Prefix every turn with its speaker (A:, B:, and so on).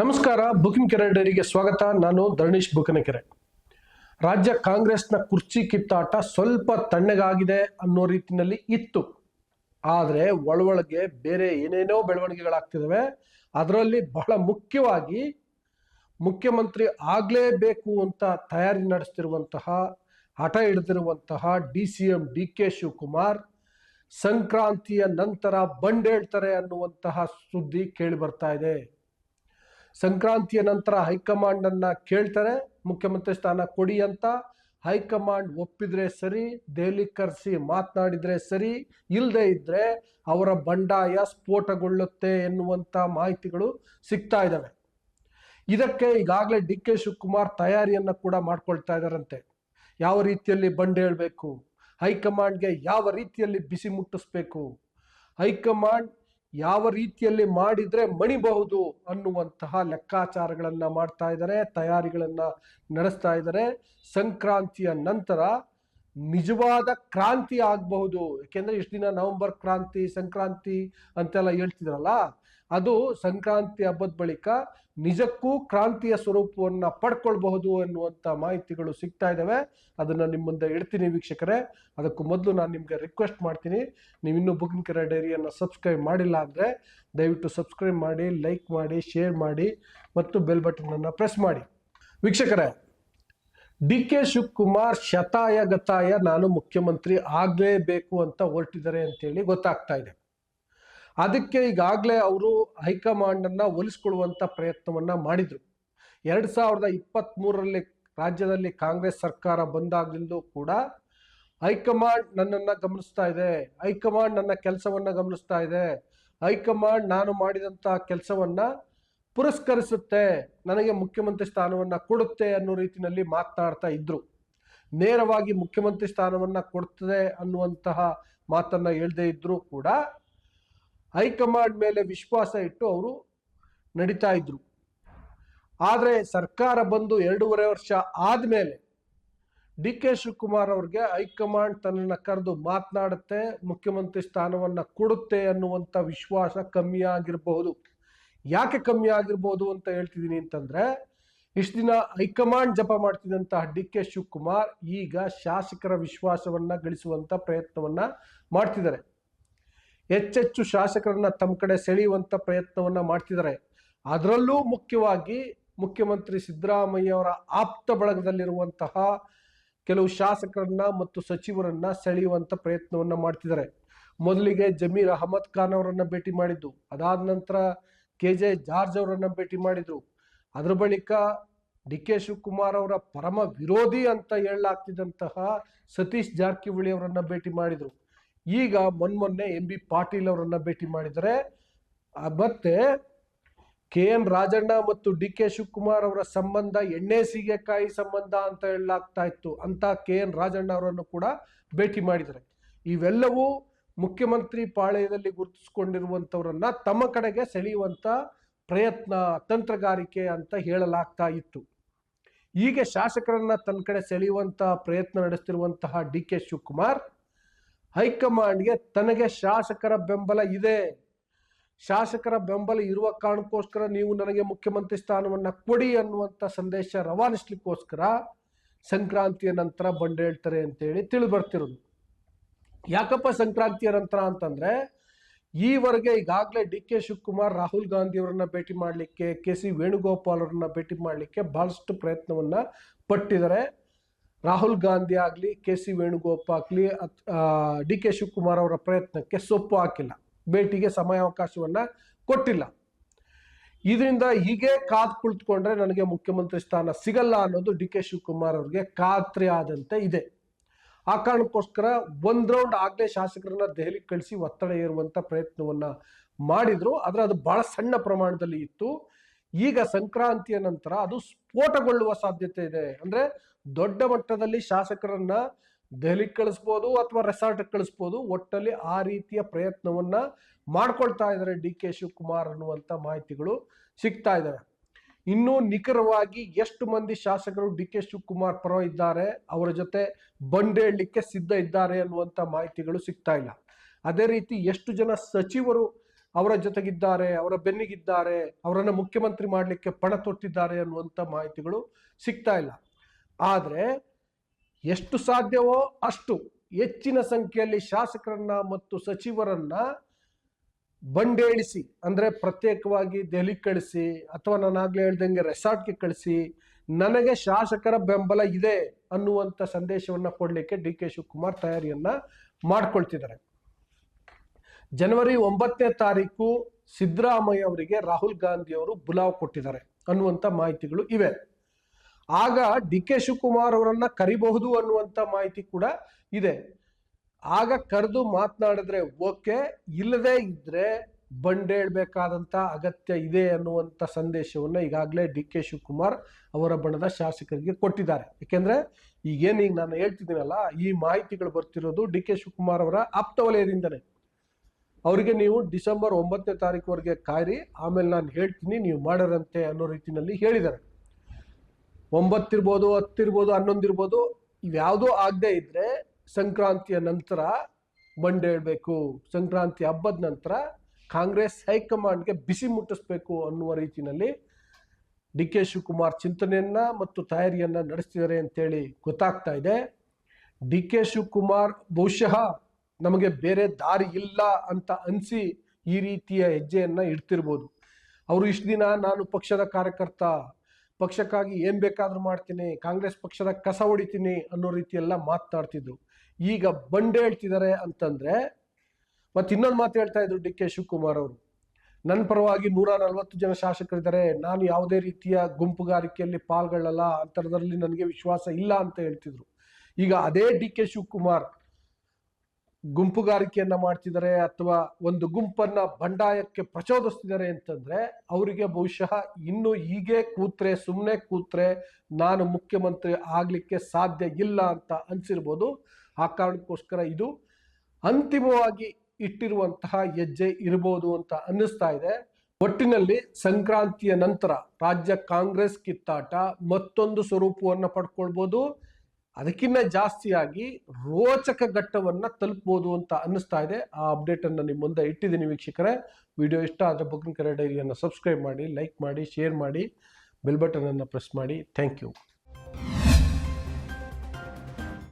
A: ನಮಸ್ಕಾರ, ಬುಕಿಂಗ್ ಕೆರೆ ಡೈರಿಗೆ ಸ್ವಾಗತ. ನಾನು ಧರಣೀಶ್ ಬುಕನಕೆರೆ. ರಾಜ್ಯ ಕಾಂಗ್ರೆಸ್ನ ಕುರ್ಚಿ ಕಿತ್ತಾಟ ಸ್ವಲ್ಪ ತಣ್ಣಗಾಗಿದೆ ಅನ್ನೋ ರೀತಿಯಲ್ಲಿ ಇತ್ತು. ಆದರೆ ಒಳೊಳಗೆ ಬೇರೆ ಏನೇನೋ ಬೆಳವಣಿಗೆಗಳಾಗ್ತಿದ್ದಾವೆ ಅದರಲ್ಲಿ ಬಹಳ ಮುಖ್ಯವಾಗಿ ಮುಖ್ಯಮಂತ್ರಿ ಆಗಲೇಬೇಕು ಅಂತ ತಯಾರಿ ನಡೆಸ್ತಿರುವಂತಹ, ಹಠ ಹಿಡಿದಿರುವಂತಹ D C M D K Shivakumar ಸಂಕ್ರಾಂತಿಯ ನಂತರ ಬಂಡೇಳ್ತಾರೆ ಅನ್ನುವಂತಹ ಸುದ್ದಿ ಕೇಳಿ ಬರ್ತಾ ಇದೆ. ಸಂಕ್ರಾಂತಿಯ ನಂತರ ಹೈಕಮಾಂಡನ್ನು ಕೇಳ್ತಾರೆ, ಮುಖ್ಯಮಂತ್ರಿ ಸ್ಥಾನ ಕೊಡಿ ಅಂತ. ಹೈಕಮಾಂಡ್ ಒಪ್ಪಿದ್ರೆ ಸರಿ, ದೆಹಲಿ ಕರೆಸಿ ಮಾತನಾಡಿದರೆ ಸರಿ ಇಲ್ಲದೆ ಇದ್ದರೆ ಅವರ ಬಂಡಾಯ ಸ್ಫೋಟಗೊಳ್ಳುತ್ತೆ ಎನ್ನುವಂಥ ಮಾಹಿತಿಗಳು ಸಿಗ್ತಾ ಇದ್ದಾವೆ ಇದಕ್ಕೆ ಈಗಾಗಲೇ ಡಿ ಕೆ ಶಿವಕುಮಾರ್ ತಯಾರಿಯನ್ನು ಕೂಡ ಮಾಡ್ಕೊಳ್ತಾ ಇದ್ದಾರಂತೆ ಯಾವ ರೀತಿಯಲ್ಲಿ ಬಂಡೇಳ್ಬೇಕು ಹೈಕಮಾಂಡ್ಗೆ ಯಾವ ರೀತಿಯಲ್ಲಿ ಬಿಸಿ ಮುಟ್ಟಿಸ್ಬೇಕು? ಹೈಕಮಾಂಡ್ ಯಾವ ರೀತಿಯಲ್ಲಿ ಮಾಡಿದ್ರೆ ಮಣಿಬಹುದು ಅನ್ನುವಂತಹ ಲೆಕ್ಕಾಚಾರಗಳನ್ನ ಮಾಡ್ತಾ ಇದ್ದಾರೆ ತಯಾರಿಗಳನ್ನ ನಡೆಸ್ತಾ ಇದ್ದಾರೆ. ಸಂಕ್ರಾಂತಿಯ ನಂತರ ನಿಜವಾದ ಕ್ರಾಂತಿ ಆಗಬಹುದು. ಯಾಕೆಂದ್ರೆ ಇಷ್ಟು ದಿನ ನವೆಂಬರ್ ಕ್ರಾಂತಿ, ಸಂಕ್ರಾಂತಿ ಅಂತೆಲ್ಲ ಹೇಳ್ತಿದ್ರಲ್ಲ, ಅದು ಸಂಕ್ರಾಂತಿ ಹಬ್ಬದ ಬಳಿಕ ನಿಜಕ್ಕೂ ಕ್ರಾಂತಿಯ ಸ್ವರೂಪವನ್ನ ಪಡ್ಕೊಳ್ಬಹುದು ಅನ್ನುವಂಥ ಮಾಹಿತಿಗಳು ಸಿಗ್ತಾ ಇದ್ದಾವೆ ಅದನ್ನ ನಿಮ್ಮ ಮುಂದೆ ಇಡ್ತೀನಿ ವೀಕ್ಷಕರೇ. ಅದಕ್ಕೂ ಮೊದಲು ನಾನು ನಿಮಗೆ ರಿಕ್ವೆಸ್ಟ್ ಮಾಡ್ತೀನಿ. ನೀವು ಇನ್ನೂ ಬುಕಿಂಗ್ ಕೆರೆ ಡೈರಿಯನ್ನು ಸಬ್ಸ್ಕ್ರೈಬ್ ಮಾಡಿಲ್ಲ ಅಂದರೆ ದಯವಿಟ್ಟು ಸಬ್ಸ್ಕ್ರೈಬ್ ಮಾಡಿ ಲೈಕ್ ಮಾಡಿ ಶೇರ್ ಮಾಡಿ, ಮತ್ತು ಬೆಲ್ ಬಟನ್ ಅನ್ನು ಪ್ರೆಸ್ ಮಾಡಿ. ವೀಕ್ಷಕರೇ ಡಿ ಕೆ ಶಿವಕುಮಾರ್ ಶತಾಯ ಗತಾಯ ನಾನು ಮುಖ್ಯಮಂತ್ರಿ ಆಗಲೇಬೇಕು ಅಂತ ಹೊರಟಿದ್ದಾರೆ ಅಂತೇಳಿ ಗೊತ್ತಾಗ್ತಾ ಇದೆ. ಅದಕ್ಕೆ ಈಗಾಗಲೇ ಅವರು ಹೈಕಮಾಂಡನ್ನು ಒಲಿಸ್ಕೊಳ್ಳುವಂಥ ಪ್ರಯತ್ನವನ್ನ ಮಾಡಿದ್ರು. ಎರಡು ಸಾವಿರದ ಇಪ್ಪತ್ತ್ಮೂರರಲ್ಲಿ ರಾಜ್ಯದಲ್ಲಿ ಕಾಂಗ್ರೆಸ್ ಸರ್ಕಾರ ಬಂದಾಗಲಿಂದಲೂ ಕೂಡ ಹೈಕಮಾಂಡ್ ನನ್ನನ್ನು ಗಮನಿಸ್ತಾ ಇದೆ, ಹೈಕಮಾಂಡ್ ನನ್ನ ಕೆಲಸವನ್ನ ಗಮನಿಸ್ತಾ ಇದೆ, ಹೈಕಮಾಂಡ್ ನಾನು ಮಾಡಿದಂಥ ಕೆಲಸವನ್ನ ಪುರಸ್ಕರಿಸುತ್ತೆ, ನನಗೆ ಮುಖ್ಯಮಂತ್ರಿ ಸ್ಥಾನವನ್ನ ಕೊಡುತ್ತೆ ಅನ್ನೋ ರೀತಿಯಲ್ಲಿ ಮಾತನಾಡ್ತಾ ಇದ್ರು. ನೇರವಾಗಿ ಮುಖ್ಯಮಂತ್ರಿ ಸ್ಥಾನವನ್ನ ಕೊಡ್ತದೆ ಅನ್ನುವಂತಹ ಮಾತನ್ನ ಹೇಳದೇ ಇದ್ರೂ ಕೂಡ ಹೈಕಮಾಂಡ್ ಮೇಲೆ ವಿಶ್ವಾಸ ಇಟ್ಟು ಅವರು ನಡೀತಾ ಇದ್ರು. ಆದರೆ ಸರ್ಕಾರ ಬಂದು ಎರಡೂವರೆ ವರ್ಷ ಆದಮೇಲೆ ಡಿ ಕೆ ಶಿವಕುಮಾರ್ ಅವ್ರಿಗೆ ಹೈಕಮಾಂಡ್ ತನ್ನನ್ನು ಕರೆದು ಮಾತನಾಡುತ್ತೆ, ಮುಖ್ಯಮಂತ್ರಿ ಸ್ಥಾನವನ್ನ ಕೊಡುತ್ತೆ ಅನ್ನುವಂಥ ವಿಶ್ವಾಸ ಕಮ್ಮಿ ಆಗಿರಬಹುದು. ಯಾಕೆ ಕಮ್ಮಿ ಆಗಿರ್ಬೋದು ಅಂತ ಹೇಳ್ತಿದ್ದೀನಿ ಅಂತಂದ್ರೆ, ಇಷ್ಟು ದಿನ ಹೈಕಮಾಂಡ್ ಜಪ ಮಾಡ್ತಿದ್ದಂತಹ ಡಿ ಕೆ ಶಿವಕುಮಾರ್ ಈಗ ಶಾಸಕರ ವಿಶ್ವಾಸವನ್ನ ಗಳಿಸುವಂತ ಪ್ರಯತ್ನವನ್ನ ಮಾಡ್ತಿದ್ದಾರೆ. ಹೆಚ್ಚೆಚ್ಚು ಶಾಸಕರನ್ನ ತಮ್ಮ ಕಡೆ ಸೆಳೆಯುವಂತ ಪ್ರಯತ್ನವನ್ನ ಮಾಡ್ತಿದ್ದಾರೆ. ಅದರಲ್ಲೂ ಮುಖ್ಯವಾಗಿ ಮುಖ್ಯಮಂತ್ರಿ ಸಿದ್ದರಾಮಯ್ಯ ಅವರ ಆಪ್ತ ಬಳಗದಲ್ಲಿರುವಂತಹ ಕೆಲವು ಶಾಸಕರನ್ನ ಮತ್ತು ಸಚಿವರನ್ನ ಸೆಳೆಯುವಂತ ಪ್ರಯತ್ನವನ್ನ ಮಾಡ್ತಿದ್ದಾರೆ. ಮೊದಲಿಗೆ ಜಮೀರ್ ಅಹಮದ್ ಖಾನ್ ಅವರನ್ನ ಭೇಟಿ ಮಾಡಿದ್ದು, ಅದಾದ ನಂತರ ಕೆ ಜೆ ಜಾರ್ಜ್ ಅವರನ್ನು ಭೇಟಿ ಮಾಡಿದ್ರು. ಅದರ ಬಳಿಕ ಡಿ ಕೆ ಶಿವಕುಮಾರ್ ಅವರ ಪರಮ ವಿರೋಧಿ ಅಂತ ಹೇಳಲಾಗ್ತಿದ್ದಂತಹ ಸತೀಶ್ ಜಾರಕಿಹೊಳಿ ಅವರನ್ನು ಭೇಟಿ ಮಾಡಿದ್ರು. ಈಗ ಮೊನ್ಮೊನ್ನೆ ಎಂ ಬಿ ಪಾಟೀಲ್ ಅವರನ್ನು ಭೇಟಿ ಮಾಡಿದರೆ ಮತ್ತೆ ಕೆ ಎನ್ ರಾಜಣ್ಣ ಮತ್ತು ಡಿ ಕೆ ಶಿವಕುಮಾರ್ ಅವರ ಸಂಬಂಧ ಎಣ್ಣೆ ಸೀಗೆಕಾಯಿ ಸಂಬಂಧ ಅಂತ ಹೇಳಲಾಗ್ತಾ ಇತ್ತು. ಅಂತ ಕೆ ಎನ್ ರಾಜಣ್ಣ ಅವರನ್ನು ಕೂಡ ಭೇಟಿ ಮಾಡಿದ್ದಾರೆ. ಇವೆಲ್ಲವೂ ಮುಖ್ಯಮಂತ್ರಿ ಪಾಳ್ಯದಲ್ಲಿ ಗುರುತಿಸಿಕೊಂಡಿರುವಂಥವರನ್ನ ತಮ್ಮ ಕಡೆಗೆ ಸೆಳೆಯುವಂತ ಪ್ರಯತ್ನ, ತಂತ್ರಗಾರಿಕೆ ಅಂತ ಹೇಳಲಾಗ್ತಾ ಇತ್ತು. ಹೀಗೆ ಶಾಸಕರನ್ನ ತನ್ನ ಕಡೆ ಸೆಳೆಯುವಂತ ಪ್ರಯತ್ನ ನಡೆಸ್ತಿರುವಂತಹ ಡಿ ಕೆ ಶಿವಕುಮಾರ್, ಹೈಕಮಾಂಡ್ಗೆ ತನಗೆ ಶಾಸಕರ ಬೆಂಬಲ ಇದೆ. ಶಾಸಕರ ಬೆಂಬಲ ಇರುವ ಕಾರಣಕ್ಕೋಸ್ಕರ ನೀವು ನನಗೆ ಮುಖ್ಯಮಂತ್ರಿ ಸ್ಥಾನವನ್ನ ಕೊಡಿ ಅನ್ನುವಂಥ ಸಂದೇಶ ರವಾನಿಸ್ಲಿಕ್ಕೋಸ್ಕರ ಸಂಕ್ರಾಂತಿಯ ನಂತರ ಬಂಡೇಳ್ತಾರೆ ಅಂತೇಳಿ ತಿಳಿದು ಬರ್ತಿರೋದು. ಯಾಕಪ್ಪ ಸಂಕ್ರಾಂತಿಯ ನಂತರ ಅಂತಂದ್ರೆ, ಈವರೆಗೆ ಈಗಾಗಲೇ ಡಿ ಕೆ ಶಿವಕುಮಾರ್, ರಾಹುಲ್ ಗಾಂಧಿ ಅವರನ್ನ ಭೇಟಿ ಮಾಡಲಿಕ್ಕೆ, ಕೆ ಸಿ ವೇಣುಗೋಪಾಲ್ ಅವರನ್ನ ಭೇಟಿ ಮಾಡಲಿಕ್ಕೆ ಬಹಳಷ್ಟು ಪ್ರಯತ್ನವನ್ನ ಪಟ್ಟಿದ್ದಾರೆ. ರಾಹುಲ್ ಗಾಂಧಿ ಆಗಲಿ, ಕೆ ಸಿ ವೇಣುಗೋಪಾಲ್ ಆಗಲಿ ಡಿ ಕೆ ಶಿವಕುಮಾರ್ ಅವರ ಪ್ರಯತ್ನಕ್ಕೆ ಸೊಪ್ಪು ಹಾಕಿಲ್ಲ. ಭೇಟಿಗೆ ಸಮಯಾವಕಾಶವನ್ನ ಕೊಟ್ಟಿಲ್ಲ. ಇದರಿಂದ ಹೀಗೆ ಕಾದ್ ಕುಳಿತುಕೊಂಡ್ರೆ ನನಗೆ ಮುಖ್ಯಮಂತ್ರಿ ಸ್ಥಾನ ಸಿಗಲ್ಲ ಅನ್ನೋದು ಡಿ ಕೆ ಶಿವಕುಮಾರ್ ಅವ್ರಿಗೆ ಖಾತ್ರಿ ಆದಂತೆ ಇದೆ. ಆ ಕಾರಣಕ್ಕೋಸ್ಕರ ಒಂದ್ ರೌಂಡ್ ಆಗಲೇ ಶಾಸಕರನ್ನ ದೆಹಲಿಗೆ ಕಳಿಸಿ ಒತ್ತಡ ಏರುವಂತ ಪ್ರಯತ್ನವನ್ನ ಮಾಡಿದ್ರು. ಆದ್ರೆ ಅದು ಬಹಳ ಸಣ್ಣ ಪ್ರಮಾಣದಲ್ಲಿ ಇತ್ತು. ಈಗ ಸಂಕ್ರಾಂತಿಯ ನಂತರ ಅದು ಸ್ಫೋಟಗೊಳ್ಳುವ ಸಾಧ್ಯತೆ ಇದೆ. ಅಂದ್ರೆ ದೊಡ್ಡ ಮಟ್ಟದಲ್ಲಿ ಶಾಸಕರನ್ನ ದೆಹಲಿಗೆ ಕಳಿಸ್ಬೋದು ಅಥವಾ ರೆಸಾರ್ಟ್ ಕಳಿಸ್ಬೋದು ಒಟ್ಟಲ್ಲಿ ಆ ರೀತಿಯ ಪ್ರಯತ್ನವನ್ನ ಮಾಡ್ಕೊಳ್ತಾ ಇದ್ದಾರೆ ಡಿ ಕೆ ಶಿವಕುಮಾರ್ ಅನ್ನುವಂಥ ಮಾಹಿತಿಗಳು ಸಿಗ್ತಾ ಇದ್ದಾವೆ ಇನ್ನೂ ನಿಖರವಾಗಿ ಎಷ್ಟು ಮಂದಿ ಶಾಸಕರು ಡಿ ಕೆ ಶಿವಕುಮಾರ್ ಪರ ಇದ್ದಾರೆ, ಅವರ ಜೊತೆ ಬಂಡೇಳಲಿಕ್ಕೆ ಸಿದ್ಧ ಇದ್ದಾರೆ ಅನ್ನುವಂಥ ಮಾಹಿತಿಗಳು ಸಿಗ್ತಾ ಇಲ್ಲ. ಅದೇ ರೀತಿ ಎಷ್ಟು ಜನ ಸಚಿವರು ಅವರ ಜೊತೆಗಿದ್ದಾರೆ, ಅವರ ಬೆನ್ನಿಗಿದ್ದಾರೆ, ಅವರನ್ನು ಮುಖ್ಯಮಂತ್ರಿ ಮಾಡಲಿಕ್ಕೆ ಪಣ ತೊಟ್ಟಿದ್ದಾರೆ ಅನ್ನುವಂಥ ಮಾಹಿತಿಗಳು ಸಿಗ್ತಾ ಇಲ್ಲ. ಆದರೆ ಎಷ್ಟು ಸಾಧ್ಯವೋ ಅಷ್ಟು ಹೆಚ್ಚಿನ ಸಂಖ್ಯೆಯಲ್ಲಿ ಶಾಸಕರನ್ನ ಮತ್ತು ಸಚಿವರನ್ನ ಬಂಡೇಳಿಸಿ, ಅಂದ್ರೆ ಪ್ರತ್ಯೇಕವಾಗಿ ದೆಹಲಿಗೆ ಕಳಿಸಿ, ಅಥವಾ ನಾನು ಆಗ್ಲೇ ಹೇಳ್ದಂಗೆ ರೆಸಾರ್ಟ್ಗೆ ಕಳಿಸಿ, ನನಗೆ ಶಾಸಕರ ಬೆಂಬಲ ಇದೆ ಅನ್ನುವಂಥ ಸಂದೇಶವನ್ನ ಕೊಡಲಿಕ್ಕೆ ಡಿ ಕೆ ಶಿವಕುಮಾರ್ ತಯಾರಿಯನ್ನು ಮಾಡ್ಕೊಳ್ತಿದ್ದಾರೆ. ಜನವರಿ ಒಂಬತ್ತನೇ ತಾರೀಕು ಸಿದ್ದರಾಮಯ್ಯ ಅವರಿಗೆ ರಾಹುಲ್ ಗಾಂಧಿ ಅವರು ಬುಲಾವ್ ಕೊಟ್ಟಿದ್ದಾರೆ ಅನ್ನುವಂಥ ಮಾಹಿತಿಗಳು ಇವೆ. ಆಗ ಡಿ ಕೆ ಶಿವಕುಮಾರ್ ಅವರನ್ನ ಕರಿಬಹುದು ಅನ್ನುವಂಥ ಮಾಹಿತಿ ಕೂಡ ಇದೆ. ಆಗ ಕರೆದು ಮಾತನಾಡಿದ್ರೆ ಓಕೆ, ಇಲ್ಲದೆ ಇದ್ರೆ ಬಂಡೇಳ್ಬೇಕಾದಂತ ಅಗತ್ಯ ಇದೆ ಅನ್ನುವಂಥ ಸಂದೇಶವನ್ನು ಈಗಾಗಲೇ ಡಿ ಕೆ ಶಿವಕುಮಾರ್ ಅವರ ಬಣದ ಶಾಸಕರಿಗೆ ಕೊಟ್ಟಿದ್ದಾರೆ. ಯಾಕೆಂದ್ರೆ ಈಗೇನು ಈಗ ನಾನು ಹೇಳ್ತಿದ್ದೀನಲ್ಲ, ಈ ಮಾಹಿತಿಗಳು ಬರ್ತಿರೋದು ಡಿ ಕೆ ಶಿವಕುಮಾರ್ ಅವರ ಆಪ್ತ ವಲಯದಿಂದನೇ. ಅವರಿಗೆ ನೀವು ಡಿಸೆಂಬರ್ ಒಂಬತ್ತನೇ ತಾರೀಕುವರೆಗೆ ಕಾಯಿರಿ, ಆಮೇಲೆ ನಾನು ಹೇಳ್ತೀನಿ ನೀವು ಮಾಡರಂತೆ ಅನ್ನೋ ರೀತಿಯಲ್ಲಿ ಹೇಳಿದ್ದಾರೆ. ಒಂಬತ್ತಿರ್ಬೋದು, ಹತ್ತಿರ್ಬೋದು, ಹನ್ನೊಂದಿರ್ಬೋದು, ಇವ್ಯಾವುದೂ ಆಗದೆ ಇದ್ರೆ ಸಂಕ್ರಾಂತಿಯ ನಂತರ ಬಂಡೇಳ್ಬೇಕು ಸಂಕ್ರಾಂತಿ ಹಬ್ಬದ ನಂತರ ಕಾಂಗ್ರೆಸ್ ಹೈಕಮಾಂಡ್ಗೆ ಬಿಸಿ ಮುಟ್ಟಿಸ್ಬೇಕು ಅನ್ನುವ ರೀತಿಯಲ್ಲಿ ಡಿ ಕೆ ಶಿವಕುಮಾರ್ ಚಿಂತನೆಯನ್ನ ಮತ್ತು ತಯಾರಿಯನ್ನ ನಡೆಸ್ತಿದ್ದಾರೆ ಅಂತೇಳಿ ಗೊತ್ತಾಗ್ತಾ ಇದೆ. ಡಿ ಕೆ ಶಿವಕುಮಾರ್ ಬಹುಶಃ ನಮಗೆ ಬೇರೆ ದಾರಿ ಇಲ್ಲ ಅಂತ ಅನಿಸಿ ಈ ರೀತಿಯ ಹೆಜ್ಜೆಯನ್ನು ಇಡ್ತಿರ್ಬೋದು. ಅವರು ಇಷ್ಟು ದಿನ ನಾನು ಪಕ್ಷದ ಕಾರ್ಯಕರ್ತ, ಪಕ್ಷಕ್ಕಾಗಿ ಏನು ಬೇಕಾದರೂ ಮಾಡ್ತೀನಿ, ಕಾಂಗ್ರೆಸ್ ಪಕ್ಷದ ಕಸ ಹೊಡಿತೀನಿ ಅನ್ನೋ ರೀತಿಯೆಲ್ಲ ಮಾತನಾಡ್ತಿದ್ರು ಈಗ ಬಂಡೆ ಹೇಳ್ತಿದ್ದಾರೆ ಅಂತಂದ್ರೆ, ಮತ್ತೆ ಇನ್ನೊಂದು ಮಾತು ಹೇಳ್ತಾ ಇದ್ರು ಡಿ ಕೆ ಶಿವಕುಮಾರ್ ಅವರು. ನನ್ನ ಪರವಾಗಿ ನೂರ ನಲವತ್ತು ಜನ ಶಾಸಕರಿದ್ದಾರೆ, ನಾನು ಯಾವುದೇ ರೀತಿಯ ಗುಂಪುಗಾರಿಕೆಯಲ್ಲಿ ಪಾಲ್ಗೊಳ್ಳಲ್ಲ ಅಂತರದಲ್ಲಿ ನನಗೆ ವಿಶ್ವಾಸ ಇಲ್ಲ ಅಂತ ಹೇಳ್ತಿದ್ರು. ಈಗ ಅದೇ ಡಿ ಕೆ ಶಿವಕುಮಾರ್ ಗುಂಪುಗಾರಿಕೆಯನ್ನ ಮಾಡ್ತಿದ್ದಾರೆ ಅಥವಾ ಒಂದು ಗುಂಪನ್ನ ಬಂಡಾಯಕ್ಕೆ ಪ್ರಚೋದಿಸ್ತಿದ್ದಾರೆ ಅಂತಂದ್ರೆ, ಅವರಿಗೆ ಬಹುಶಃ ಇನ್ನು ಹೀಗೆ ಕೂತ್ರೆ ಸುಮ್ಮನೆ ಕೂತ್ರೆ ನಾನು ಮುಖ್ಯಮಂತ್ರಿ ಆಗ್ಲಿಕ್ಕೆ ಸಾಧ್ಯ ಇಲ್ಲ ಅಂತ ಅನ್ಸಿರ್ಬೋದು. ಆ ಕಾರಣಕ್ಕೋಸ್ಕರ ಇದು ಅಂತಿಮವಾಗಿ ಇಟ್ಟಿರುವಂತಹ ಹೆಜ್ಜೆ ಇರಬಹುದು ಅಂತ ಅನ್ನಿಸ್ತಾ ಇದೆ. ಒಟ್ಟಿನಲ್ಲಿ ಸಂಕ್ರಾಂತಿಯ ನಂತರ ರಾಜ್ಯ ಕಾಂಗ್ರೆಸ್ ಕಿತ್ತಾಟ ಮತ್ತೊಂದು ಸ್ವರೂಪವನ್ನು ಪಡ್ಕೊಳ್ಬೋದು. ಅದಕ್ಕಿಂತ ಜಾಸ್ತಿಯಾಗಿ ರೋಚಕ ಘಟ್ಟವನ್ನ ತಲುಪಬಹುದು ಅಂತ ಅನ್ನಿಸ್ತಾ ಇದೆ. ಆ ಅಪ್ಡೇಟ್ ಅನ್ನ ನಿಮ್ಮ ಮುಂದೆ ಇಟ್ಟಿದ್ದೀನಿ ವೀಕ್ಷಕರೇ. ವಿಡಿಯೋ ಇಷ್ಟ ಆದರೆ ಬುಕ್ಕಿಂಗ್ ಕರೆ ಡೈರಿಯನ್ನು ಸಬ್ಸ್ಕ್ರೈಬ್ ಮಾಡಿ ಲೈಕ್ ಮಾಡಿ ಶೇರ್ ಮಾಡಿ ಬೆಲ್ ಬಟನ್ ಅನ್ನು ಪ್ರೆಸ್ ಮಾಡಿ. Thank you